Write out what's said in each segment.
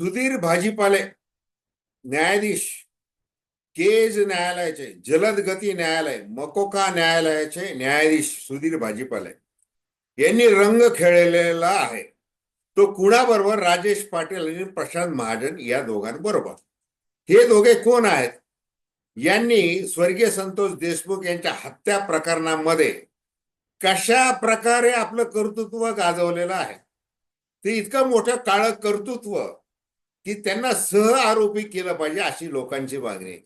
सुधीर भाजीपाले न्यायाधीश केज न्यायालयाचे जलद गती न्यायालय मकोका न्यायालयाचे न्यायाधीश सुधीर भाजीपाले. यांनी रंग खेळलेला आहे. तो कुणाबरोबर? राजेश पाटील आणि प्रशांत महाजन या दोघांबरोबर. हे दोघे कोण आहेत? यांनी स्वर्गीय संतोष देशमुख यांच्या हत्या प्रकरणामध्ये कशा प्रकारे आपलं कर्तृत्व गाजवलेलं आहे? ते इतकं मोठं काळं कर्तृत्व की त्यांना सह आरोपी केलं पाहिजे अशी लोकांची मागणी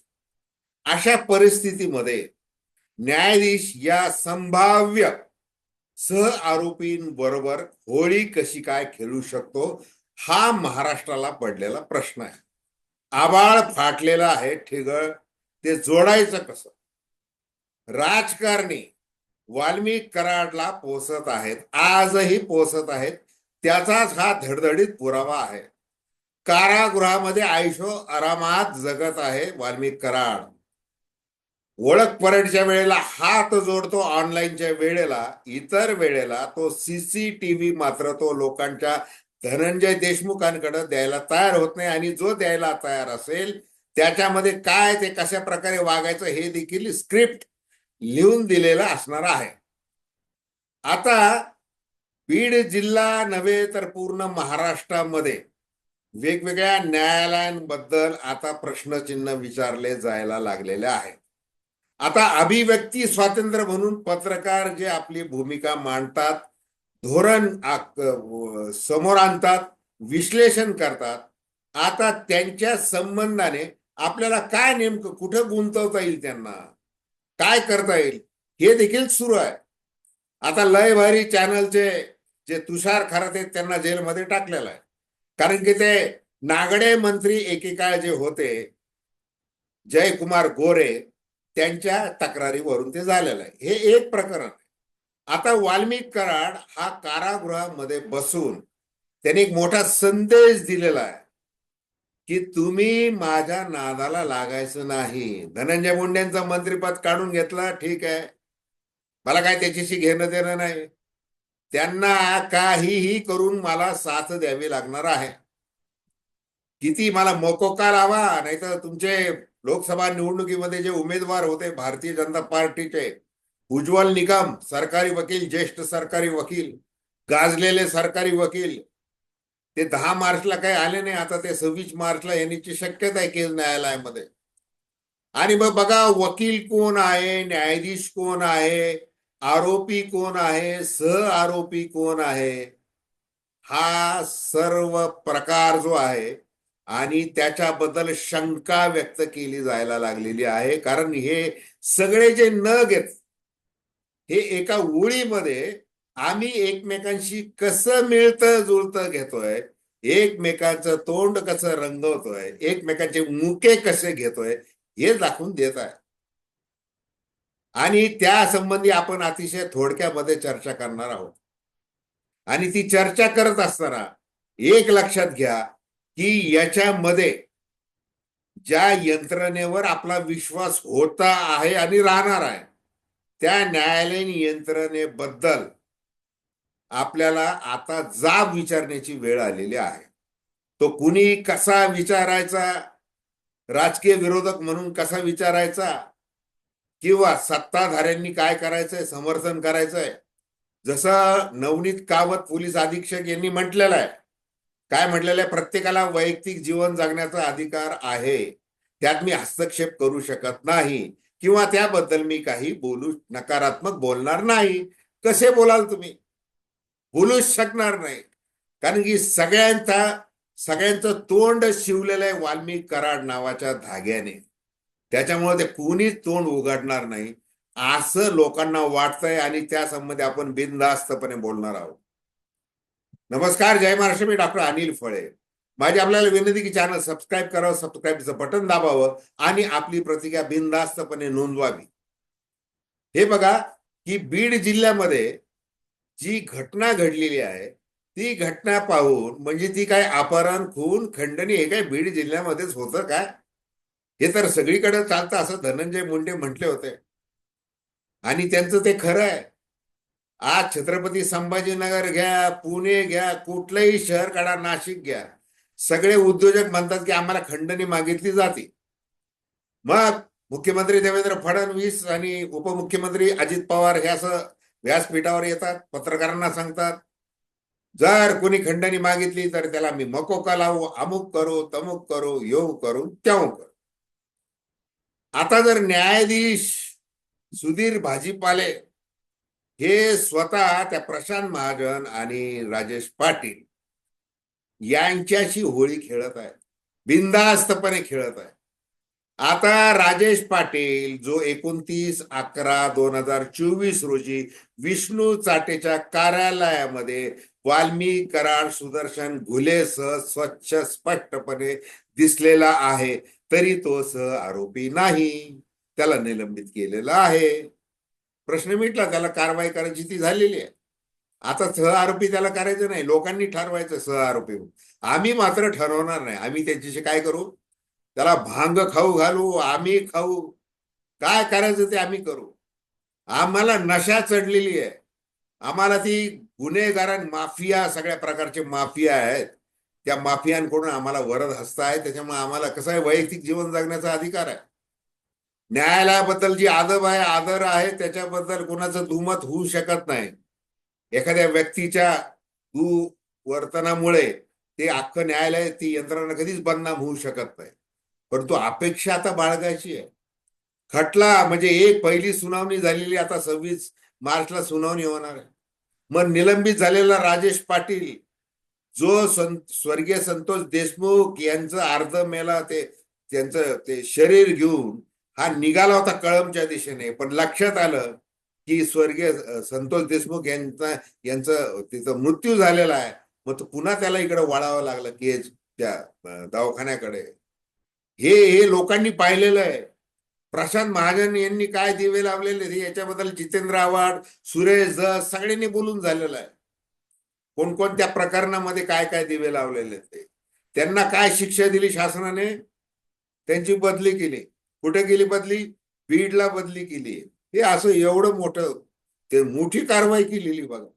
अशा परिस्थितीमध्ये न्यायाधीश या संभाव्य सह आरोपींबरोबर होळी कशी काय खेळू शकतो हा महाराष्ट्राला पडलेला प्रश्न आहे. आबाळ फाटलेला आहे ठिगळ ते जोडायचं कसं? राजकारणी वाल्मिक कराडला पोसत आहेत आजही पोसत आहेत त्याचाच हा धडधडीत पुरावा आहे. कारागृहामध्ये आयुष्य आरामात जगत आहे वाल्मिक कराड. ओळख परेडच्या वेळेला हात जोडतो ऑनलाईनच्या वेळेला इतर वेळेला तो सीसीटीव्ही मात्र तो लोकांच्या धनंजय देशमुखांकडे द्यायला तयार होत नाही आणि जो द्यायला तयार असेल त्याच्यामध्ये काय ते कशा प्रकारे वागायचं हे देखील स्क्रिप्ट लिहून दिलेलं असणार आहे. आता बीड जिल्हा नव्हे तर पूर्ण महाराष्ट्रामध्ये वेगवेगळ्या न्यायालयांबद्दल आता प्रश्नचिन्ह विचारले जायला लागलेले आहेत. आता अभिव्यक्ती स्वातंत्र्य म्हणून पत्रकार जे आपली भूमिका मांडतात धोरण समोर आणतात विश्लेषण करतात आता त्यांच्या संबंधाने आपल्याला काय नेमकं कुठं गुंतवता येईल त्यांना? काय करता येईल? हे देखील सुरू आहे. आता लय भारी चॅनलचे जे तुषार खरात आहेत त्यांना जेलमध्ये टाकलेलं आहे. कारण की ते नागडे मंत्री एकेकाळ जे होते जयकुमार गोरे त्यांच्या तक्रारीवरून ते झालेलं आहे. हे एक प्रकरण आता वाल्मिक कराड हा कारागृहामध्ये बसून त्यांनी एक मोठा संदेश दिलेला आहे की तुम्ही माझ्या नादाला लागायचं नाही. धनंजय मुंडेंचा मंत्रीपद काढून घेतला ठीक आहे. मला काय त्याच्याशी घेणं देणं नाही. त्यांना काहीही करून मला साथ द्यावी लागणार आहे. किती मला मोकोका लावा नाहीतर तुमचे लोकसभा निवडणुकीमध्ये जे उमेदवार होते भारतीय जनता पार्टीचे उज्ज्वल निकम सरकारी वकील ज्येष्ठ सरकारी वकील गाजलेले सरकारी वकील ते दहा मार्चला काही आले नाही आता ते सव्वीस मार्चला येण्याची शक्यता आहे केस न्यायालयामध्ये. आणि मग बघा वकील कोण आहे न्यायाधीश कोण आहे आरोपी कोण आहे? सह आरोपी कोण आहे? हा सर्व प्रकार जो आहे आणि त्याच्याबद्दल शंका व्यक्त केली जायला लागलेली आहे. कारण हे सगळे जे न घेत हे एका ओळीमध्ये आम्ही एकमेकांशी कसं मिळतं जुळतं घेतोय एकमेकांचं तोंड कसं रंगवतोय एकमेकांचे मुके कसे घेतोय हे दाखवून देत आहे. आणि त्या संबंधी आपण अतिशय थोडक्यामध्ये चर्चा करणार आहोत. आणि ती चर्चा करत असताना एक लक्षात घ्या की याच्यामध्ये ज्या यंत्रणेवर आपला विश्वास होता आहे आणि राहणार आहे त्या न्यायालयीन यंत्रणेबद्दल आपल्याला आता जाब विचारण्याची वेळ आलेली आहे. तो कुणी कसा विचारायचा? राजकीय विरोधक म्हणून कसा विचारायचा? किंवा सत्ताधाऱ्यांनी काय करायचंय समर्थन करायचंय. जसं नवनीत कावत पोलीस अधीक्षक यांनी म्हटलेलं आहे. काय म्हटलेलं आहे? प्रत्येकाला वैयक्तिक जीवन जगण्याचा अधिकार आहे. त्यात मी हस्तक्षेप करू शकत नाही. किंवा त्याबद्दल मी काही बोलू नकारात्मक बोलणार नाही. कसे बोलाल तुम्ही? बोलूच शकणार नाही. कारण की सगळ्यांचा सगळ्यांचं तोंड शिवलेलं आहे वाल्मिक कराड नावाच्या धाग्याने. त्याच्यामुळे ते कोणीच तोंड उघडणार नाही. असं लोकांना वाटतंय आणि त्या संबंधी आपण बिनधास्तपणे बोलणार आहोत. नमस्कार जय महाराष्ट्र. मी डॉक्टर अनिल फळे. माझी आपल्याला विनंती की चॅनल सबस्क्राईब करावं सबस्क्राईबचं बटन दाबावं आणि आपली प्रतिक्रिया बिनधास्तपणे नोंदवावी. हे बघा की बीड जिल्ह्यामध्ये जी घटना घडलेली आहे ती घटना पाहून म्हणजे ती काय अपहरण खून खंडणी हे काय बीड जिल्ह्यामध्येच होतं काय हे तर सगळीकडे चालतं. असं धनंजय मुंडे म्हटले होते. आणि त्यांचं ते खरं आहे. आज छत्रपती संभाजीनगर घ्या पुणे घ्या कुठलंही शहर काढा नाशिक घ्या. सगळे उद्योजक म्हणतात की आम्हाला खंडणी मागितली जाते. मग मुख्यमंत्री देवेंद्र फडणवीस आणि उपमुख्यमंत्री अजित पवार हे असं व्यासपीठावर येतात पत्रकारांना सांगतात. जर कोणी खंडणी मागितली तर त्याला मी मकोका लावू अमुक करू तमुक करू येऊ करू त्याऊ करू. आता जर न्यायाधीश सुधीर भाजीपाले हे स्वतः त्या प्रशांत महाजन आणि राजेश पाटील यांच्याशी होळी खेळत आहेत बिनधास्तपणे खेळत आहे आता राजेश पाटील जो एकोणतीस अकरा दोन हजार चोवीस रोजी विष्णू चाटेच्या कार्यालयामध्ये वाल्मी कराड सुदर्शन घुलेसह स्वच्छ स्पष्टपणे दिसलेला आहे. तरी तो सह आरोपी नाही. त्याला निलंबित केलेला आहे. प्रश्न मिटला त्याला कारवाई करायची ती झालेली आहे. आता सह आरोपी त्याला करायचं नाही. लोकांनी ठरवायचं सह आरोपी आम्ही मात्र ठरवणार नाही. आम्ही त्याच्याशी काय करू? त्याला भांग खाऊ घालू आम्ही खाऊ. काय करायचं ते आम्ही करू. आम्हाला नशा चढलेली आहे. आम्हाला ती गुन्हेगारां माफिया सगळ्या प्रकारचे माफिया आहेत. त्या माफियांकडून आम्हाला वरद हस्त आहे. त्याच्यामुळे आम्हाला कसं आहे वैयक्तिक जीवन जगण्याचा अधिकार आहे. न्यायालयाबद्दल जी आदब आहे आदर आहे त्याच्याबद्दल कोणाचं दुमत होऊ शकत नाही. एखाद्या व्यक्तीच्या दुवर्तनामुळे ते अख्खं न्यायालय ती यंत्रणा कधीच बदनाम होऊ शकत नाही. परंतु अपेक्षा आता बाळगायची आहे. खटला म्हणजे एक पहिली सुनावणी झालेली आता सव्वीस मार्चला सुनावणी होणार आहे. मग निलंबित झालेला राजेश पाटील जो सं स्वर्गीय संतोष देशमुख यांचं अर्ध मेला ते त्यांचं ते शरीर घेऊन हा निघाला होता कळमच्या दिशेने. पण लक्षात आलं की स्वर्गीय संतोष देशमुख यांचा यांचं तिचा मृत्यू झालेला आहे. मग तो पुन्हा त्याला इकडे वळावं लागलं की त्या दवाखान्याकडे. हे हे लोकांनी पाहिलेलं आहे. प्रशांत महाजन यांनी काय दिवे लावलेले ते याच्याबद्दल जितेंद्र आव्हाड सुरेश जस सगळ्यांनी बोलून झालेलं आहे. कोणकोणत्या प्रकरणामध्ये काय काय दिवे लावलेले ते? त्यांना काय शिक्षा दिली शासनाने? त्यांची बदली केली. कुठे केली बदली? बीडला बदली केली. हे असं एवढं मोठं ते मोठी कारवाई केलेली बघा.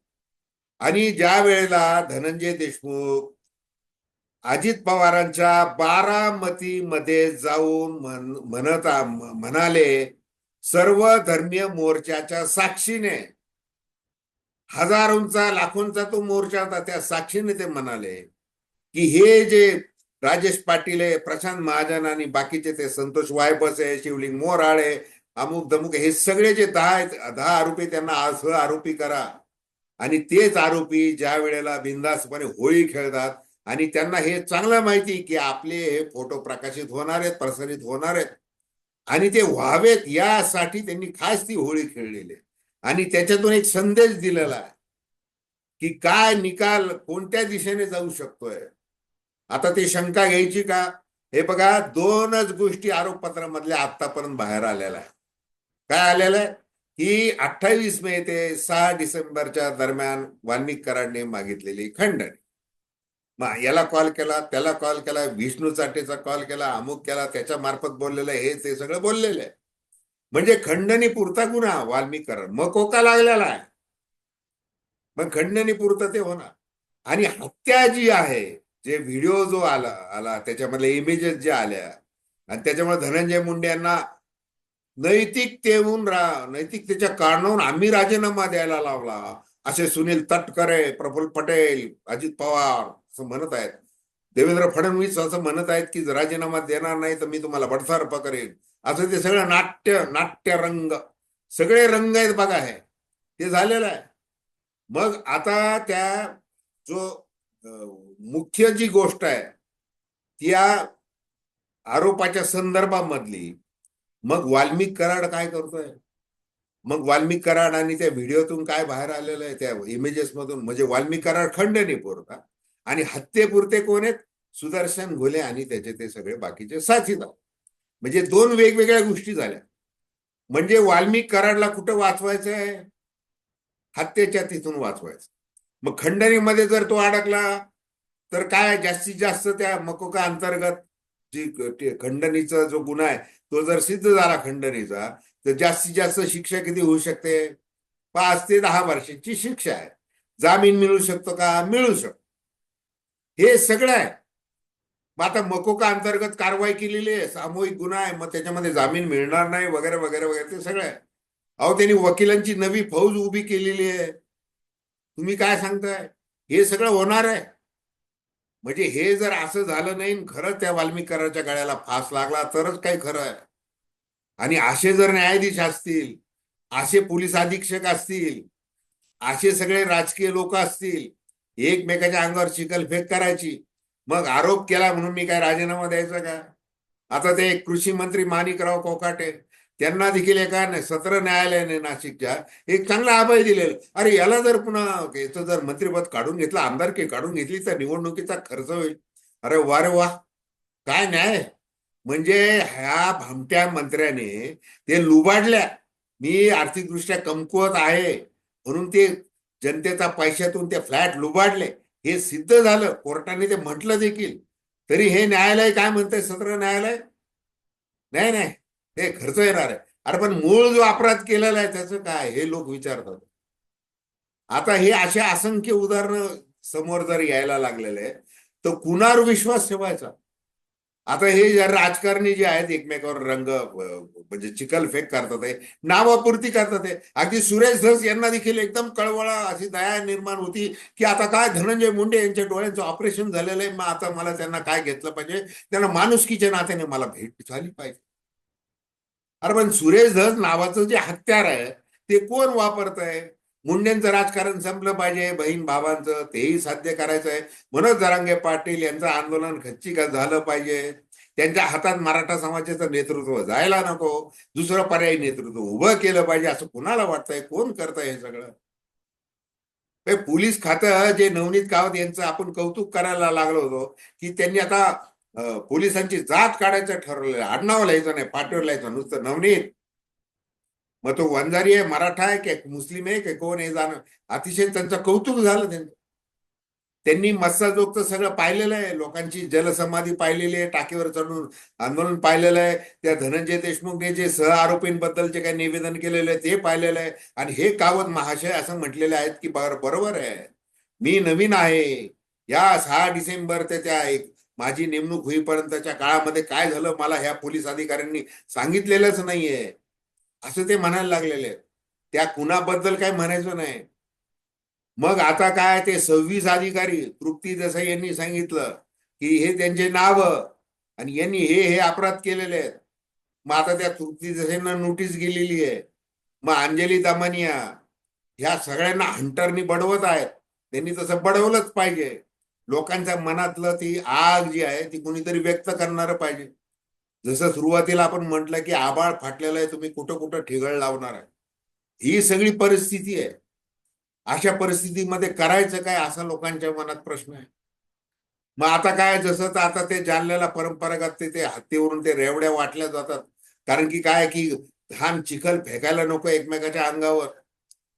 आणि ज्या वेळेला धनंजय देशमुख अजित पवारांच्या बारामतीमध्ये जाऊन म्हण- म्हणत म्हणाले सर्व धर्मीय मोर्चाच्या साक्षीने. हजारोंचा लाखोंचा तो मोर्चा होता त्या साक्षीने ते म्हणाले की हे जे राजेश पाटील आहे प्रशांत महाजन आणि बाकीचे ते संतोष वायबसे शिवलिंग मोराळे अमुक दमुक हे सगळे जे दहा आहेत दहा आरोपी त्यांना असं आरोपी करा. आणि तेच आरोपी ज्या वेळेला बिंदासपणे होळी खेळतात आणि त्यांना हे चांगलं माहिती की आपले हे फोटो प्रकाशित होणार आहेत प्रसारित होणार आहेत. आणि ते व्हावेत यासाठी त्यांनी खास ती होळी खेळलेली आणि त्याच्यातून एक संदेश दिलेला आहे की काय निकाल कोणत्या दिशेने जाऊ शकतोय? आता ते शंका घ्यायची का? हे बघा दोनच गोष्टी आरोपपत्रामधल्या आतापर्यंत बाहेर आलेल्या आहे काय आलेलं आहे? की अठ्ठावीस मे ते सहा डिसेंबरच्या दरम्यान वाल्मिक कराडने मागितलेली खंडणी. मग याला कॉल केला त्याला कॉल केला विष्णू चाटेचा कॉल केला अमुक केला त्याच्या मार्फत बोललेलं हेच हे ते सगळं बोललेलं आहे. म्हणजे खंडणी पुरता गुन्हा वाल्मिक मग कोका लागलेला आहे. मग खंडणी पुरतं ते होणार. आणि हत्या जी आहे जे व्हिडिओ जो आला आला त्याच्यामधले इमेजेस जे आल्या आणि त्याच्यामुळे धनंजय मुंडे यांना नैतिकतेहून रा नैतिकतेच्या कारणावरून आम्ही राजीनामा द्यायला लावला. असे सुनील तटकरे प्रफुल्ल पटेल अजित पवार असं म्हणत आहेत. देवेंद्र फडणवीस असं म्हणत आहेत की राजीनामा देणार नाही तर मी तुम्हाला बडसार्प करेन. असं ते सगळं नाट्य नाट्य रंग सगळे रंग आहेत बघा हे. ते झालेलं आहे. मग आता त्या जो मुख्य जी गोष्ट आहे त्या आरोपाच्या संदर्भामधली मग वाल्मिक कराड काय करतोय? मग वाल्मिक कराड आणि त्या व्हिडिओतून काय बाहेर आलेलं आहे? त्या इमेजेस मधून म्हणजे वाल्मिक कराड खंडणी पुरता आणि हत्येपुरते कोण आहेत? सुदर्शन घोले आणि त्याचे ते सगळे बाकीचे साथीदार म्हणजे दोन वेगवेगळ्या गोष्टी झाल्या. म्हणजे वाल्मिक कराडला कुठं वाचवायचं आहे हत्येच्या तिथून वाचवायचं. मग खंडणीमध्ये जर तो अडकला तर काय जास्तीत जास्त त्या मकोका अंतर्गत जी खंडणीचा जो गुन्हा आहे तो जर सिद्ध झाला खंडणीचा तर जास्तीत जास्त शिक्षा किती होऊ शकते? पाच ते दहा वर्षाची शिक्षा आहे. जामीन मिळू शकतो का? मिळू शकतो. हे सगळं आहे. मग आता मकोका अंतर्गत कारवाई केलेली आहे. सामूहिक गुन्हा आहे. मग त्याच्यामध्ये जामीन मिळणार नाही वगैरे वगैरे वगैरे. ते सगळं आहे. अहो त्यांनी वकिलांची नवी फौज उभी केलेली आहे. तुम्ही काय सांगताय? हे सगळं होणार आहे. म्हणजे हे जर असं झालं नाही खरंच खरं त्या वाल्मिकाराच्या गळ्याला फास लागला तरच काही खरं आहे. आणि असे जर न्यायाधीश असतील असे पोलीस अधीक्षक असतील असे सगळे राजकीय लोक असतील एकमेकाच्या अंगावर चिकलफेक करायची. मग आरोप केला म्हणून मी काय राजीनामा द्यायचा का? आता ते कृषी मंत्री माणिकराव कोकाटे त्यांना देखील एका सत्र न्यायालयाने नाशिकच्या एक चांगला अभय दिलेलं. अरे याला जर पुन्हा याचं जर मंत्रिपद काढून घेतलं आमदारकी काढून घेतली तर निवडणुकीचा खर्च होईल. अरे वा रे वा. काय न्याय? म्हणजे ह्या भामट्या मंत्र्याने ते लुबाडल्या. मी आर्थिकदृष्ट्या कमकुवत आहे. म्हणून ते जनतेचा पैशातून ते फ्लॅट लुबाडले. हे सिद्ध झालं. कोर्टाने ते म्हटलं देखील. तरी हे न्यायालय काय म्हणतंय? सत्र न्यायालय? नाही नाही. हे खर्च येणार आहे. अरे पण मूळ जो अपराध केलेला आहे त्याचं काय? हे लोक विचारतात. आता हे असे असंख्य उदाहरणं समोर जर यायला लागलेले आहे तर कुणावर विश्वास ठेवायचा? आता हे राजकारणी जे आहेत एकमेकावर रंग म्हणजे चिखलफेक करतात आहे नावापुरती करतात आहे अगदी सुरेश धस यांना देखील एकदम कळवळा अशी दया निर्माण होती की आता काय धनंजय मुंडे यांच्या डोळ्यांचं ऑपरेशन झालेलं आहे मग आता मला त्यांना काय घेतलं पाहिजे? त्यांना माणुसकीच्या नात्याने मला भेट झाली पाहिजे. अरे पण सुरेश धस नावाचं जे हत्यार आहे ते कोण वापरत आहे मुंडेंचं राजकारण संपलं पाहिजे बहीण भावांचं तेही साध्य करायचं आहे. मनोज जरांगे पाटील यांचं आंदोलन खच्चीकरण झालं पाहिजे? त्यांच्या हातात मराठा समाजाचं नेतृत्व जायला नको. दुसरं पर्यायी नेतृत्व उभं केलं पाहिजे असं कुणाला वाटतंय? कोण करतंय हे सगळं? पोलीस खातं जे नवनीत कावत यांचं आपण कौतुक करायला लागलो होतो की त्यांनी आता पोलिसांची जात काढायचं ठरवलं आडनाव लिहायचं नाही पाठीवर लिहायचं. नुसतं नवनीत मग तो वंजारी आहे मराठा आहे की मुस्लिम आहे की कोण आहे जाणं? अतिशय त्यांचं कौतुक झालं त्यांचं. त्यांनी मत्साजोगचं सगळं पाहिलेलं आहे. लोकांची जलसमाधी पाहिलेली आहे टाकीवर चढून आंदोलन पाहिलेलं आहे. त्या धनंजय देशमुखने जे सह आरोपींबद्दल जे काही निवेदन केलेलं आहे ते पाहिलेलं आहे. आणि हे कावत महाशय असं म्हटलेले आहेत की बरोबर आहे. मी नवीन आहे. या सहा डिसेंबर ते त्या एक माझी नेमणूक होईपर्यंतच्या काळामध्ये काय झालं मला ह्या पोलीस अधिकाऱ्यांनी सांगितलेलंच नाहीये. असं ते म्हणायला लागलेले आहेत. त्या कुणाबद्दल काही म्हणायचं नाही. मग आता काय ते सव्वीस अधिकारी तृप्ती देसाई यांनी सांगितलं की हे त्यांचे नाव आणि यांनी हे हे अपराध केलेले आहेत. मग आता त्या तृप्ती देसाईंना नोटीस गेलेली आहे. मग अंजली दामानिया ह्या सगळ्यांना हंटरनी बडवत आहेत. त्यांनी तसं बडवलंच पाहिजे. लोकांच्या मनातलं ती आग जी आहे ती कुणीतरी व्यक्त करणार पाहिजे. जसं सुरुवातीला आपण म्हटलं की आबाळ फाटलेला आहे तुम्ही कुठं कुठं ठिगळ लावणार आहे. ही सगळी परिस्थिती आहे. अशा परिस्थितीमध्ये करायचं काय असा लोकांच्या मनात प्रश्न आहे. मग आता काय जसं तर आता ते जालन्याला परंपरागत ते हत्तीवरून ते रेवड्या वाटल्या जातात. कारण की काय की घाण चिखल फेकायला नको एकमेकाच्या अंगावर.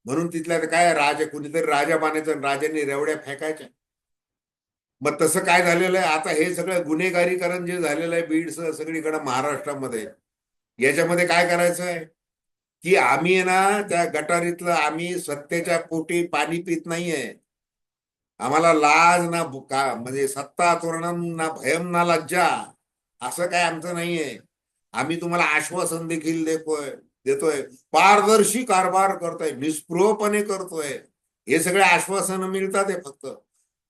म्हणून तिथल्या काय राजा कुणीतरी राजा बाणायचं राजांनी रेवड्या फेकायच्या. मग तसं काय झालेलं आहे? आता हे सगळं गुन्हेगारीकरण जे झालेलं आहे बीडचं सगळीकडे महाराष्ट्रामध्ये याच्यामध्ये काय करायचं आहे? की आम्ही आहे ना त्या गटारीतलं आम्ही सत्तेच्या पोटी पाणी पित नाहीये. आम्हाला लाज ना का म्हणजे सत्ता तोरणम ना भयम ना लज्जा असं काय आमचं नाहीये. आम्ही तुम्हाला आश्वासन देखील देतोय देतोय. पारदर्शी कारभार करतोय निस्पृहपणे करतोय. हे सगळे आश्वासन मिळतात फक्त.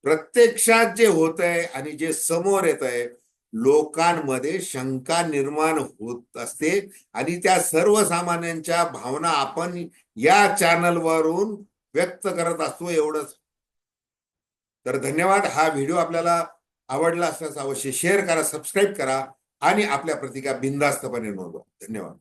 प्रत्यक्षात जे होत आहे आणि जे समोर येत आहे लोकांमध्ये शंका निर्माण होत असते. आणि त्या सर्वसामान्यांच्या भावना आपण या चॅनलवरून व्यक्त करत असतो एवढंच. तर धन्यवाद. हा व्हिडिओ आपल्याला आवडला असल्यास अवश्य शेअर करा सबस्क्राईब करा आणि आपल्या प्रतिका बिनधास्तपणे नोंदवा. धन्यवाद.